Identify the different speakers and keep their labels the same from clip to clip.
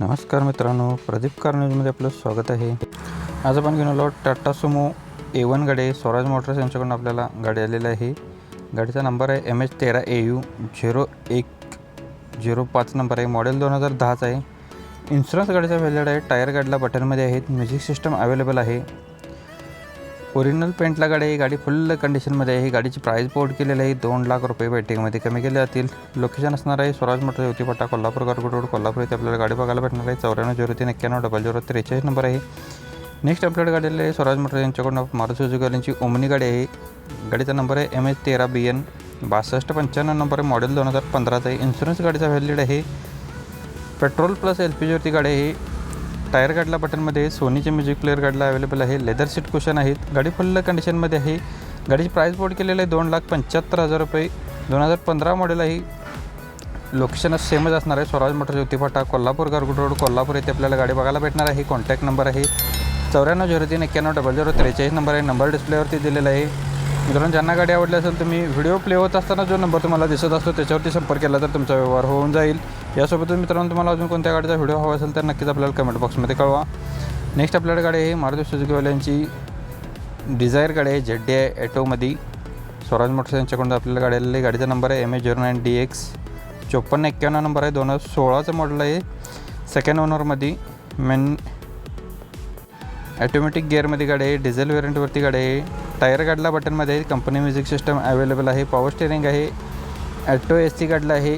Speaker 1: नमस्कार मित्रांनो प्रदीप कार न्यूजमध्ये आपलं स्वागत आहे. आज आपण घेऊन आलो टाटा सुमो ए वन गाडी. स्वराज मोटर्स यांच्याकडून आपल्याला गाडी आलेली आहे. गाडीचा नंबर आहे एम एच तेरा ए यू झिरो एक झिरो पाच नंबर आहे. मॉडेल दोन हजार दहाचा आहे. इन्शुरन्स गाडीचा व्हॅलिड आहे. टायर गाडीला बटनमध्ये आहेत. म्युझिक सिस्टम अवेलेबल आहे. ओरिजिनल पेंटला गाडी आहे. गाडी फुल कंडिशनमध्ये आहे. गाडीची प्राईस बोर्ड केलेली आहे. दोन लाख रुपये बैठकीमध्ये कमी केले जातील. लोकेशन असणार आहे स्वराज मोटर युवती पट्टा कोल्हापूर गारगोड रोड कोल्हापूर इथे आपल्याला गाडी बघायला भेटणार आहे. चौऱ्याण्णव झिरो तीन एक्क्याण्णव डबल झिरो त्रेचाळीस नंबर आहे. नेक्स्ट आपल्याकडे गाडी आहे. स्वराज मोटर यांच्याकडून मारुती सुजुकी ओमनी गाडी आहे. गाडीचा नंबर आहे एम एच तेरा बी एन बासष्ट पंच्याण्णव नंबर आहे. मॉडेल दोन हजार पंधराचा आहे. इन्शुरन्स गाडीचा व्हॅलिड आहे. पेट्रोल प्लस एल पी जीवरती गाडी आहे. टायर गाडीला बटनमध्ये सोनीचे म्युझिक प्लेअर गाडीला अवेलेबल आहे लेदर सीट कुशन आहेत गाडी फुल्ल कंडिशनमध्ये आहे. गाडीची प्राईस बोर्ड केलेलं आहे दोन लाख पंच्याहत्तर हजार रुपये. दोन हजार पंधरा मॉडेल आहे. लोकेशन सेमच असणार आहे स्वराज मोटर ज्योती फाटा कोल्हापूर गारगुट रोड कोल्हापूर येथे आपल्याला गाडी बघायला भेटणार आहे. कॉन्टॅक्ट नंबर आहे. चौऱ्याण्णव झिरो तीन एक्क्याण्णव डबल झिरो त्रेचाळीस नंबर आहे. नंबर डिस्प्लेवरती दिलेला आहे. मित्रांनो ज्यांना गाडी आवडली असेल तुम्ही व्हिडिओ प्ले होत असताना जो नंबर तुम्हाला दिसत असतो त्याच्यावरती संपर्क केला तर तुमचा व्यवहार होऊन जाईल. यासोबतच मित्रांनो तुम्हाला अजून कोणत्या गाडीचा व्हिडिओ हवा असेल तर नक्कीच आपल्याला कमेंट बॉक्समध्ये कळवा. नेक्स्ट आपल्याकडे गाडी आहे मारुती सुजुकीवाल्यांची. डिझायर गाडी आहे झेड डी आहे ॲटोमध्ये स्वराज मोटर्स यांच्याकडून आपल्याला गाडी आलेली गाडीचा नंबर आहे M H zero nine D X चोपन्न एक्क्याण्णव नंबर आहे. दोन हजार सोळाचं मॉडल आहे. सेकंड ओनरमध्ये मेन ॲटोमॅटिक गिअरमध्ये गाडी आहे. डिझेल वेरियंटवरती गाडी आहे. टायर गाडला बटनमध्ये कंपनी म्युझिक सिस्टम अवेलेबल आहे. पॉवर स्टेरिंग आहे. ॲटो एस सी गाडला आहे.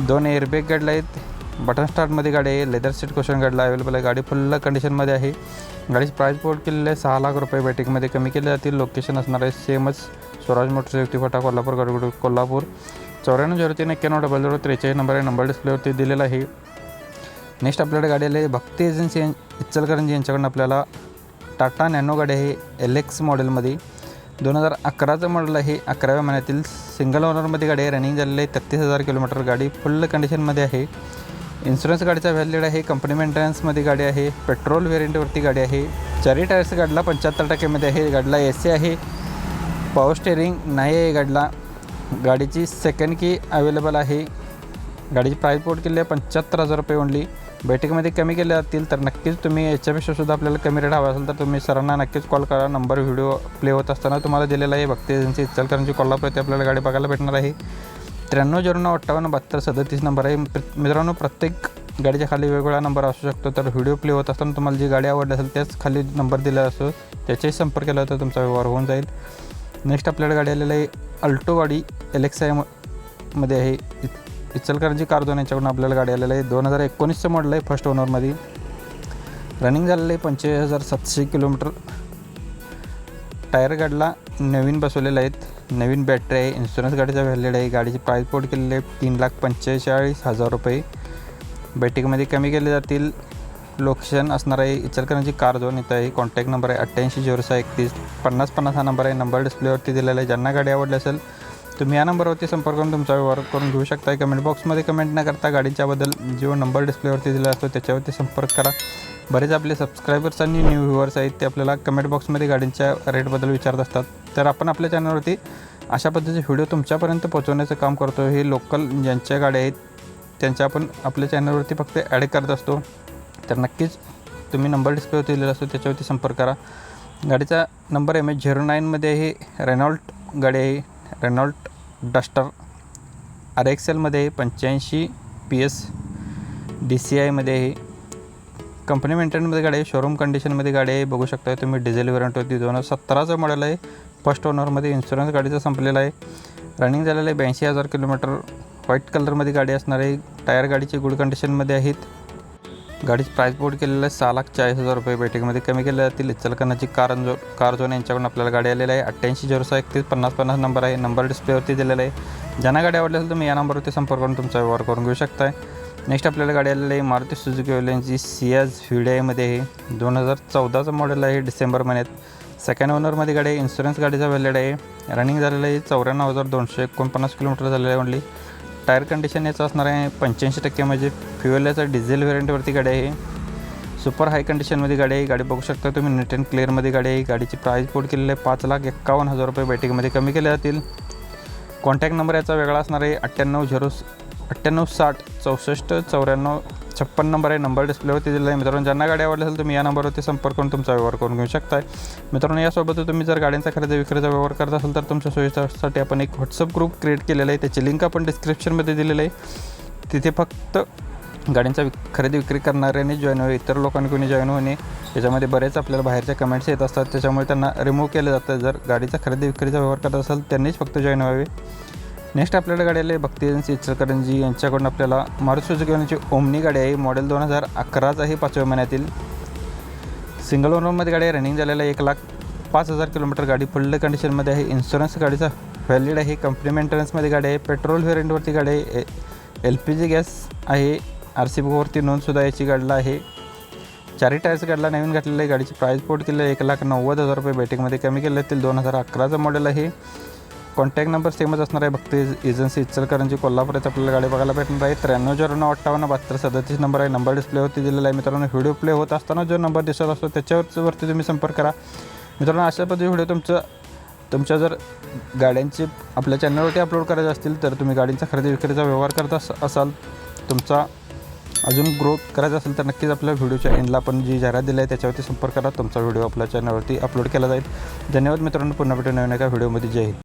Speaker 1: दोन एअरबॅग गाडला आहेत. बटन स्टार्टमध्ये गाडी आहे. लेदर सीट क्वेश्चन गाडला अवेलेबल आहे. गाडी फुल कंडिशनमध्ये आहे. गाडीची प्राईस बोर्ड केलेली आहे. सहा लाख रुपये बॅटिकमध्ये कमी केले जातील. लोकेशन असणार आहे. सेमच स्वराज मोटर्स युक्ती फाटा कोल्हापूर गडगड कोल्हापूर. चौऱ्याण्णव झिरो तीन एक्क्याण्णव डबल झिरो त्रेचाळीस नंबर आहे. नंबर डिस्प्लेवरती दिलेला आहे. नेक्स्ट आपल्याकडे गाडी आली भक्ती एजन्सी इचलकरंजी यांच्याकडून आपल्याला टाटा नॅनो गाडी आहे. एल एक्स मॉडेलमध्ये दोन हजार अकराचं मॉडल आहे. अकराव्या महिन्यातील सिंगल ओनरमध्ये गाडी आहे. रनिंग झालेली आहे. तेहतीस हजार किलोमीटर गाडी फुल कंडिशनमध्ये आहे. इन्शुरन्स गाडीचा व्हॅलिड आहे. कंपनी मेंटेनन्समध्ये गाडी आहे. पेट्रोल व्हेरियंटवरती गाडी आहे. चारही टायर्स गाडीला पंच्याहत्तर टक्क्यामध्ये आहे. गाडीला ए सी आहे. पॉवर स्टेरिंग नाही आहे गाडीला. गाडीची सेकंड की अवेलेबल आहे. गाडीची प्राईस पोर्ट केली आहे. पंच्याहत्तर हजार रुपये ओनली बैठकीमध्ये कमी केले जातील तर नक्कीच तुम्ही याच्यापेक्षा सुद्धा आपल्याला कमी रेट हवा असेल तर तुम्ही सरांना नक्कीच कॉल करा. नंबर व्हिडिओ प्ले होत असताना तुम्हाला दिलेला आहे. भक्ती एजन्सी इचलकरांची कोल्हापूर येथे आपल्याला गाडी बघायला भेटणार आहे. त्र्याण्णव झिरो नऊ अठ्ठावन्न बहात्तर सदतीस नंबर आहे. मित्रांनो प्रत्येक गाडीच्या खाली वेगवेगळा नंबर असू शकतो. तर व्हिडिओ प्ले होत असताना तुम्हाला जी गाडी आवडली असेल त्याच खाली नंबर दिला असतो त्याच्याही संपर्क केला तर तुमचा व्यवहार होऊन जाईल. नेक्स्ट आपल्याला गाडी आलेली आहे. अल्टो गाडी एलेक्सायमध्ये आहे. इचलकरंजी कार दोन आपल्याला गाडी आलेलं आहे. दोन हजार एकोणीसचं मॉडल आहे फर्स्ट ओनरमध्ये रनिंग झालेलं आहे पंचेचाळीस हजार सातशे किलोमीटर. टायर गाडीला नवीन बसवलेले आहेत. नवीन बॅटरी आहे. इन्शुरन्स गाडीचा व्हॅलिड आहे. गाडीची प्राईस पोर्ट केलेली आहे तीन लाख पंचेचाळीस हजार रुपये. बैठकीमध्ये कमी केले जातील. लोकेशन असणार आहे इचलकरंजी कार झोन इथं आहे. कॉन्टॅक्ट नंबर आहे अठ्ठ्याऐंशी झिरो सहा एकतीस पन्नास पन्नास हा नंबर आहे. नंबर डिस्प्लेवरती दिलेला आहे. ज्यांना गाडी आवडली असेल तुम्ही या नंबरवरती संपर्क करून तुमचा व्यवहार करून घेऊ शकता कमेंट बॉक्समध्ये कमेंट न करता गाडीच्याबद्दल जो नंबर डिस्प्लेवरती दिला असतो त्याच्यावरती संपर्क करा. बरेच आपले सबस्क्रायबर्स आणि न्यू व्ह्युअर्स आहेत ते आपल्याला कमेंट बॉक्समध्ये गाडींच्या रेटबद्दल विचारत असतात. तर आपण आपल्या चॅनलवरती अशा पद्धतीचे व्हिडिओ तुमच्यापर्यंत पोहोचवण्याचं काम करतो. हे लोकल ज्यांच्या गाड्या आहेत त्यांच्या आपण आपल्या चॅनलवरती फक्त ॲड करत असतो. तर नक्कीच तुम्ही नंबर डिस्प्लेवरती दिलेला असतो त्याच्यावरती संपर्क करा. गाडीचा नंबर एम एच झिरो नाईनमध्ये हे रेनॉल्ट गाडी आहे. रेनॉल्ट डस्टर आर एक्स एलमध्ये आहे पंच्याऐंशी पी एस डी सी आयमध्ये आहे कंपनी मेंटेनमध्ये गाडी आहे शोरूम कंडिशनमध्ये गाडी आहे बघू शकता तुम्ही डिझेल वेरियंटवरती दोन हजार सतराचं मॉडेल आहे. फर्स्ट ओनरमध्ये इन्शुरन्स गाडीचा संपलेला आहे. रनिंग झालेलं आहे ब्याऐंशी हजार किलोमीटर. व्हाईट कलरमध्ये गाडी असणार आहे. टायर गाडीची गुड कंडिशनमध्ये आहेत. गाडीची प्राईस बोर्ड केलेलं आहे सहा लाख चाळीस हजार रुपये बैठकीमध्ये कमी केल्या जातील. इचलकरणाची कार जो कार जोन यांच्याकडून आपल्याला गाडी आलेली आहे. अठ्ठ्याऐंशी झिरो सहा एकतीस पन्नास पन्नास नंबर आहे. नंबर डिस्प्लेवरती दिलेला आहे. ज्यांना गाडी आवडली असेल तुम्ही या नंबरवरती संपर्क करून तुमचा व्यवहार करून घेऊ शकताय. नेक्स्ट आपल्याला गाडी आलेली आहे. मारुती सुझुकी ओल्यांची सियाज व्हिडिओमध्ये आहे. दोन हजार चौदाचं मॉडेल आहे. डिसेंबर महिन्यात सेकंड ओनरमध्ये गाडी आहे. इन्शुरन्स गाडीचा व्हॅलिड आहे. रनिंग झालेलं आहे. चौऱ्याण्णव हजार दोनशे एकोणपन्नास किलोमीटर झालेलं आहे ओनली टायर कंडिशन याचं असणार आहे. पंच्याऐंशी टक्के म्हणजे फ्युएल याचं डिझेल व्हेरियंटवरती गाडी आहे. सुपर हाय कंडिशनमध्ये गाडी आहे. गाडी बघू शकता तुम्ही. नीट अँड क्लिअरमध्ये गाडी आहे. गाडीची प्राईस पोट केलेली आहे पाच लाख एक्कावन्न हजार रुपये बैठकीमध्ये कमी केले जातील. कॉन्टॅक्ट नंबर याचा वेगळा असणार आहे. अठ्ठ्याण्णव झिरो अठ्ठ्याण्णव साठ चौसष्ट चौऱ्याण्णव छप्पन नंबर आहे. नंबर डिस्प्लेवरती दिलेला आहे. मित्रांनो ज्यांना गाडी आवडली असेल तुम्ही या नंबरवरती संपर्क करून तुमचा व्यवहार करून घेऊ शकताय. मित्रांनो यासोबत तुम्ही जर गाड्यांचा खरेदी विक्रीचा व्यवहार करत असाल तर तुमच्या सोयीसाठी आपण एक व्हॉट्सअप ग्रुप क्रिएट केलेला आहे. त्याची लिंक आपण डिस्क्रिप्शनमध्ये दिलेलं आहे. तिथे फक्त गाड्यांचा विक खरेदी विक्री करणाऱ्यांनी जॉईन व्हावे इतर लोकांनी कोणी जॉईन होणे याच्यामध्ये बरेच आपल्याला बाहेरच्या कमेंट्स येत असतात. त्याच्यामुळे त्यांना रिमूव्ह केलं जातं. जर गाडीचा खरेदी विक्रीचा व्यवहार करत असाल त्यांनीच फक्त जॉईन व्हावे. नेक्स्ट आपल्याला गाडी आली आहे भक्ती एजन्सी इचलकरंजी. यांच्याकडून आपल्याला मारुती सुझुकी यांची ओमनी गाडी आहे. मॉडेल दोन हजार अकराच आहे पाचव्या महिन्यातील. सिंगल ओनरमध्ये गाडी रनिंग झालेला एक लाख पाच हजार किलोमीटर गाडी. फुल्ल कंडिशनमध्ये आहे. इन्शुरन्स गाडीचा व्हॅलिड आहे. कंपनी मेंटेनन्समध्ये गाडी आहे. पेट्रोल व्हेरियंटवरती गाडी आहे. एल पी जी गॅस आहे. आर सी बुकवरती नोंदसुद्धा याची गाडीला आहे. चारही टायर्स गाडीला नवीन घातलेलं आहे. गाडीची प्राईस पोट केलं आहे. एक लाख नव्वद हजार रुपये बेटिंगमध्ये कमी केलं आहे. दोन हजार अकराचं मॉडेल आहे. कॉन्टॅक्ट नंबर सेमच असणार आहे. भक्ती एजन्सी इचलकरंजी कोल्हापूर आपल्याला गाडी बघायला भेटणार आहे. त्र्याण्णव झिरो नऊ अठ्ठावन्न बहात्तर सदतीस नंबर आहे. नंबर डिस्प्लेवरती दिलेला आहे मित्रांनो. व्हिडिओ प्ले होत असताना जो नंबर दिसत असतो त्याच्यावरच वरती तुम्ही संपर्क करा. मित्रांनो अशा पद्धती व्हिडिओ तुमचं तुमच्या जर गाड्यांचे आपल्या चॅनलवरती अपलोड करायचे असतील तर तुम्ही गाडींचा खरेदी विक्रीचा व्यवहार करत अस असाल तुमचा अजून ग्रोथ करायचा असेल तर नक्कीच आपल्या व्हिडिओच्या एंडला आपण जी जाहिरात दिली आहे त्याच्यावरती संपर्क करा. तुमचा व्हिडिओ आपल्या चॅनलवरती अपलोड केला जाईल. धन्यवाद मित्रांनो. पुन्हा भेटून नवीन एका व्हिडिओमध्ये जय हिंद.